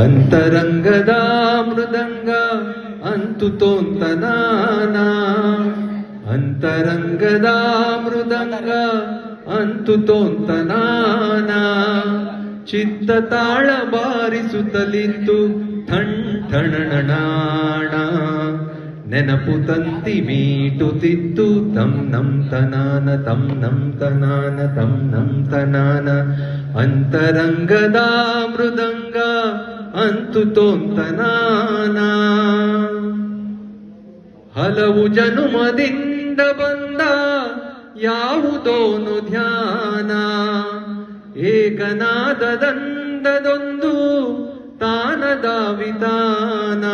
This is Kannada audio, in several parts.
ಅಂತರಂಗದ ಮೃದಂಗ ಅಂತು ತೋಂತನಾನ ಅಂತರಂಗದ ಮೃದಂಗ ಅಂತು ತೋಂತನಾನ ಚಿತ್ತ ತಾಳ ಬಾರಿಸುತ್ತಲಿತ್ತು ಥಣ್ ನೆನಪು ತಂತಿ ಮೀಟುತ್ತಿತ್ತು ತಂ ನಂ ತನಾನ ತಂ ನಂ ತನಾನ ತಂ ನಂ ತನಾನ ಅಂತರಂಗದ ಮೃದಂಗ ಅಂತು ತೋಂತನಾನ ಹಲವು ಜನುಮದಿಂದ ಬಂದ ಯಾವುದೋನು ಧ್ಯಾನ. ಏಕನಾದದಂದದೊಂದು ತಾನದ ವಿತಾನ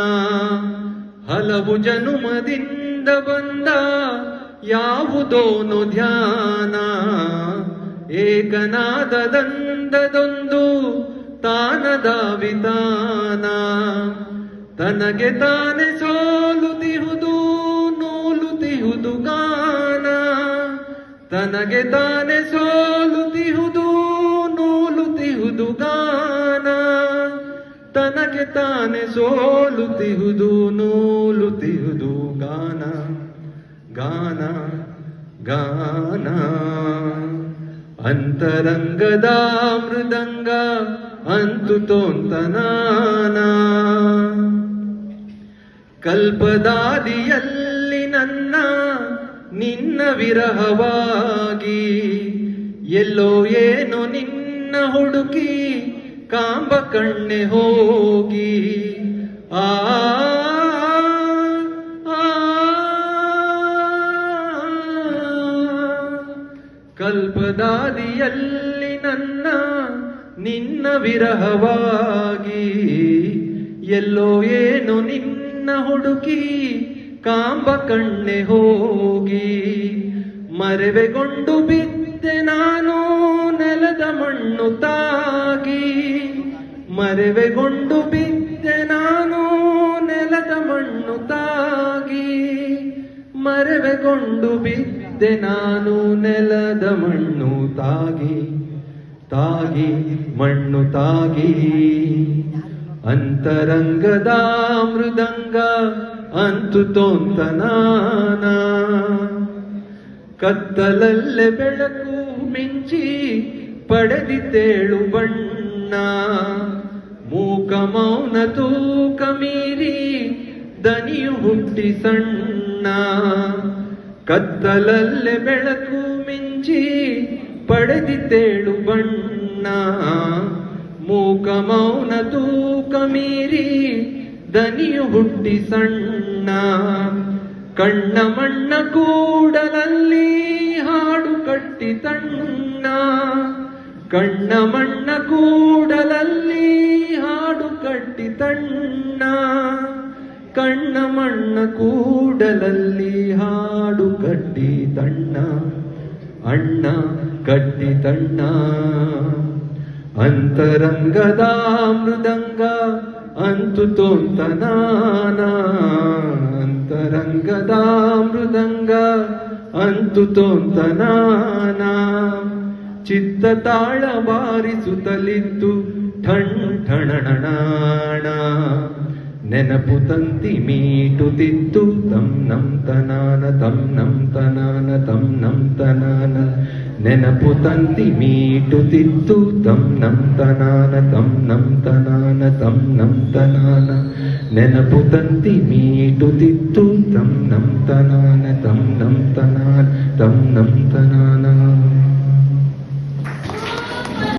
ಹಲವು ಜನುಮದಿಂದ ಬಂದ ಯಾವುದೋನು ಧ್ಯಾನ. ಏಕನಾದದಂದದೊಂದು ತಾನದ ವಿತಾನ ತನಗೆ ತಾನೆ ಸೋಲುತಿಹುದು, ನೂಲುತಿಹುದು ಗಾನ. ತನಗೆ ತಾನೆ ಸೋಲುತಿಹುದು, ನೂಲುತಿಹುದು ಗಾನ. ತನಗೆ ತಾನೆ ಸೋಲುತಿಹುದು, ನೂಲುತಿಹುದು ಗಾನ. ಗಾನ ಗಾನ. ಅಂತರಂಗದ ಮೃದಂಗ ಅಂತು ತೋಂತನಾನ ಕಲ್ಪದಾದಿಯಲ್ಲಿ ನನ್ನ ನಿನ್ನ ವಿರಹವಾಗಿ. ಎಲ್ಲೋ ಏನೋ ನಿನ್ನ ಹುಡುಕಿ ಕಾಂಬ ಕಣ್ಣೆ ಹೋಗಿ. ಆ ಆ, ಕಲ್ಪದಾದಿಯಲ್ಲಿ ನನ್ನ ನಿನ್ನ ವಿರಹವಾಗಿ ಎಲ್ಲೋ ಏನು ನಿನ್ನ ಹುಡುಕಿ ಕಾಂಬ ಕಣ್ಣೆ ಹೋಗಿ ಮರೆವೆಗೊಂಡು ಬಿದ್ದೆ ನಾನು ನೆಲದ ಮಣ್ಣು ತಾಗಿ ಮರೆವೆಗೊಂಡು ಬಿದ್ದೆ ನಾನು ಮರೆವೆಗೊಂಡು ಬಿದ್ದೆ ನಾನು ನೆಲದ ಮಣ್ಣು ತಾಗಿ ತಾಗಿ, ಮಣ್ಣು ತಾಗಿ. ಅಂತರಂಗದ ಮೃದಂಗ ಅಂತು ತೋಂತನಾನ ಕತ್ತಲಲ್ಲೇ ಬೆಳಕು ಮಿಂಚಿ ಪಡೆದಿದ್ದೇಳು ಬಣ್ಣ. ಮೂಕ ಮೌನ ತೂಕ ಮೀರಿ ದನಿಯು ಹುಟ್ಟಿ ಸಣ್ಣ. ಕತ್ತಲಲ್ಲೇ ಬೆಳಕು ಮಿಂಚಿ ಪಡೆದಿದ್ದೇಳು ಬಣ್ಣ. ಮೂಕ ಮೌನ ತೂಕ ಮೀರಿ ದನಿಯು ಹುಟ್ಟಿ ಸಣ್ಣ. ಕಣ್ಣ ಮಣ್ಣ ಕೂಡಲಲ್ಲಿ ಹಾಡು ಕಟ್ಟಿ ತಣ್ಣ. ಕಣ್ಣ ಮಣ್ಣ ಕೂಡಲಲ್ಲಿ ಹಾಡು ಕಟ್ಟಿ ತಣ್ಣ. ಕಣ್ಣ ಮಣ್ಣ ಕೂಡಲಲ್ಲಿ ಹಾಡು ಕಟ್ಟಿ ತಣ್ಣ, ಅಣ್ಣ ಕಟ್ಟಿ ತಣ್ಣ. ಅಂತರಂಗದ ಮೃದಂಗ, ಅಂತು ತೋಂತನಾನ ಅಂತರಂಗದ ಮೃದಂಗ, ಅಂತು ತೋಂತನಾನ ಚಿತ್ತ ತಾಳ ಬಾರಿಸುತ್ತಲಿತ್ತು ಠಣ್ ಠಣಣಾಣ ನೆನಪು ತಂತಿ ಮೀಟುತ್ತಿತ್ತು ತಂ ನಂ ತನಾನ, ತಂ ನಂ ತನಾನ, ತಂ ನಂ ತನಾನ. ನೆನಪು ತಂತಿ ಮೀಟುತ್ತಿತ್ತು ತಂ ನಂ ತನಾನ, ತಂ ನಂ ತನಾನ, ತಂ ನಂ ತನಾನ. ನೆನಪು ತಂತಿ ಮೀಟುತ್ತಿತ್ತು ತಂ ನಂ ತನಾನ, ತಂ ನಂ ತನಾನ, ತಂ ನಂ ತನಾನ.